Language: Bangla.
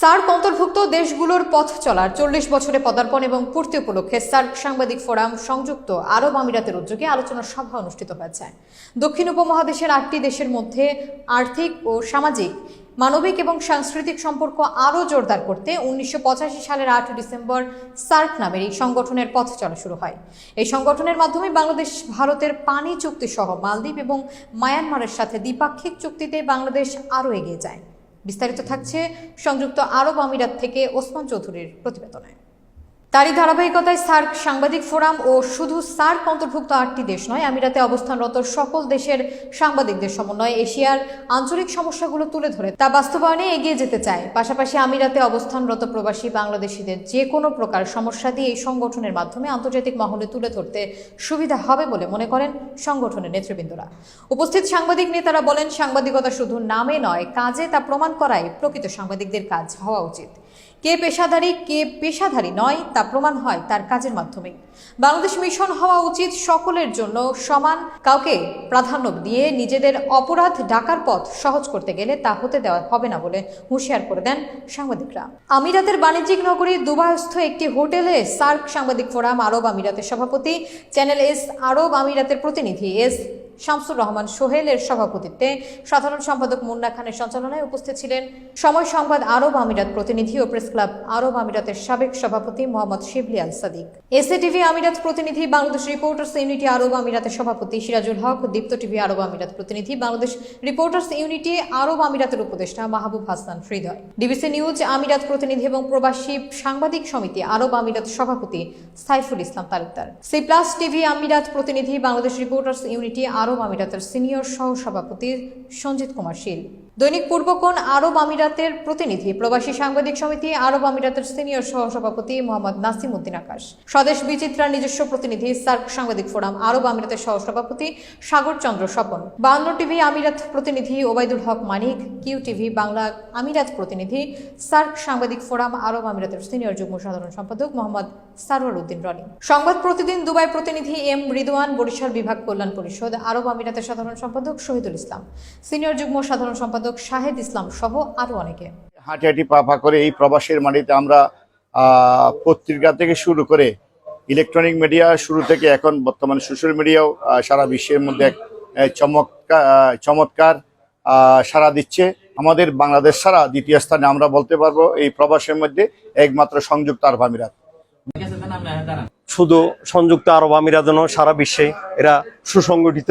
সার্ক অন্তর্ভুক্ত দেশগুলোর পথ চলার চল্লিশ বছরে পদার্পণ এবং পূর্তি উপলক্ষে সার্ক সাংবাদিক ফোরাম সংযুক্ত আরব আমিরাতের উদ্যোগে আলোচনা সভা অনুষ্ঠিত হয়েছে। দক্ষিণ উপমহাদেশের আটটি দেশের মধ্যে আর্থিক ও সামাজিক, মানবিক এবং সাংস্কৃতিক সম্পর্ক আরও জোরদার করতে উনিশশো পঁচাশি সালের আট ডিসেম্বর সার্ক নামের এই সংগঠনের পথ চলা শুরু হয়। এই সংগঠনের মাধ্যমে বাংলাদেশ, ভারতের পানি চুক্তি সহ মালদ্বীপ এবং মায়ানমারের সাথে দ্বিপাক্ষিক চুক্তিতে বাংলাদেশ আরও এগিয়ে যায়। বিস্তারিত থাকছে সংযুক্ত আরব আমিরাত থেকে ওসমান চৌধুরীর প্রতিবেদনে। তারই ধারাবাহিকতায় সার্ক সাংবাদিক ফোরাম ও শুধু সার্ক অন্তর্ভুক্ত আটটি দেশ নয়, আমিরাতে অবস্থানরত সকল দেশের সাংবাদিকদের সমন্বয়ে এশিয়ার আঞ্চলিক সমস্যাগুলো তুলে ধরে। তা বাস্তবায়নে এগিয়ে যেতে চায়। পাশাপাশি আমিরাতে অবস্থানরত প্রবাসী বাংলাদেশিদের যে কোনো প্রকার সমস্যা দিয়ে এই সংগঠনের মাধ্যমে আন্তর্জাতিক মহলে তুলে ধরতে সুবিধা হবে বলে মনে করেন সংগঠনের নেতৃবৃন্দরা। উপস্থিত সাংবাদিক নেতারা বলেন, সাংবাদিকতা শুধু নামে নয়, কাজে তা প্রমাণ করাই প্রকৃত সাংবাদিকদের কাজ হওয়া উচিত। কে পেশাদারী, কে পেশাধারী নয়, তা প্রমাণ হয় তার কাজের মাধ্যমে। বাংলাদেশ মিশন হওয়া উচিত সকলের জন্য সমান, কাউকে প্রাধান্য দিয়ে নিজেদের অপরাধ ডাকার পথ সহজ করতে গেলে তা হতে দেওয়া হবে না বলে হুঁশিয়ার করে দেন সাংবাদিকরা। আমিরাতের বাণিজ্যিক নগরী দুবাইস্থ একটি হোটেলে সার্ক সাংবাদিক ফোরাম আরব আমিরাতের সভাপতি, চ্যানেল এস আরব আমিরাতের প্রতিনিধি এস শামসুর রহমান সোহেলের সভাপতিত্বে সাধারণ সম্পাদক মুন্না খানের সঞ্চালনায় উপস্থিত ছিলেন সময় সংবাদ আরব আমিরাত প্রতিনিধি ও প্রেস ক্লাব আরব আমিরাতের সাবেক সভাপতি মোহাম্মদ শিবলি আল সাদিক। এসএ টিভি আমিরাত প্রতিনিধি বাংলাদেশ রিপোর্টার্স ইউনিটি আরব আমিরাতের সভাপতি সিরাজুল হক, দীপ্ত টিভি আরব আমিরাত প্রতিনিধি বাংলাদেশ রিপোর্টার্স ইউনিটি আরব আমিরাতের উপদেষ্টা মাহবুব হাসান হৃদয়। ডিবিসি নিউজ আমিরাত প্রতিনিধি এবং প্রবাসী সাংবাদিক সমিতি আরব আমিরাত সভাপতি Saiful Islam Talukdar. C plus TV আমিরাত প্রতিনিধি বাংলাদেশ রিপোর্টার্স ইউনিটি আরব আমিরাতের সিনিয়র সহ সভাপতি সঞ্জিত কুমার শীল। দৈনিক পূর্বকোণ আরব আমিরাতের প্রতিনিধি, প্রবাসী সাংবাদিক সমিতি আরব আমিরাতের সিনিয়র সহ সভাপতি মোহাম্মদ নাসিম উদ্দিন আকাশ। স্বদেশ বিচিত্রার নিজস্ব প্রতিনিধি, সার্ক সাংবাদিক ফোরাম আরব আমিরাতের সহ সভাপতি সাগর চন্দ্র স্বপন। বাংলা টিভি আমিরাত প্রতিনিধি ওবায়দুল হক মানিক, কিউ টিভি বাংলা আমিরাত প্রতিনিধি, সার্ক সাংবাদিক ফোরাম আরব আমিরাতের সিনিয়র যুগ্ম সাধারণ সম্পাদক মোহাম্মদ সারোয়ার উদ্দিন রনি। সংবাদ প্রতিদিন দুবাই প্রতিনিধি এম রিদওয়ান, বরিশাল বিভাগ কল্যাণ পরিষদ, আরব আমিরাতের সাধারণ সম্পাদক শহীদুল ইসলাম। সিনিয়র যুগ্ম সাধারণ সম্পাদক শাহেদ ইসলাম সহ আরও অনেকে। হাঁটি হাঁটি পা পা করে এই প্রবাসের মাটিতে আমরা আহ, পত্রিকা থেকে শুরু করে ইলেকট্রনিক মিডিয়া শুরু থেকে এখন বর্তমানে সোশ্যাল মিডিয়াও সারা বিশ্বের মধ্যে এক চমৎকার চমৎকার আহ, সারা দিচ্ছে। আমাদের বাংলাদেশ ছাড়া দ্বিতীয় স্থানে আমরা বলতে পারব এই প্রবাসের মধ্যে একমাত্র সংযুক্ত আরব আমিরাত। শুধু সংযুক্ত আরব আমিরাত সারা বিশ্বে এরা সুসংগঠিত।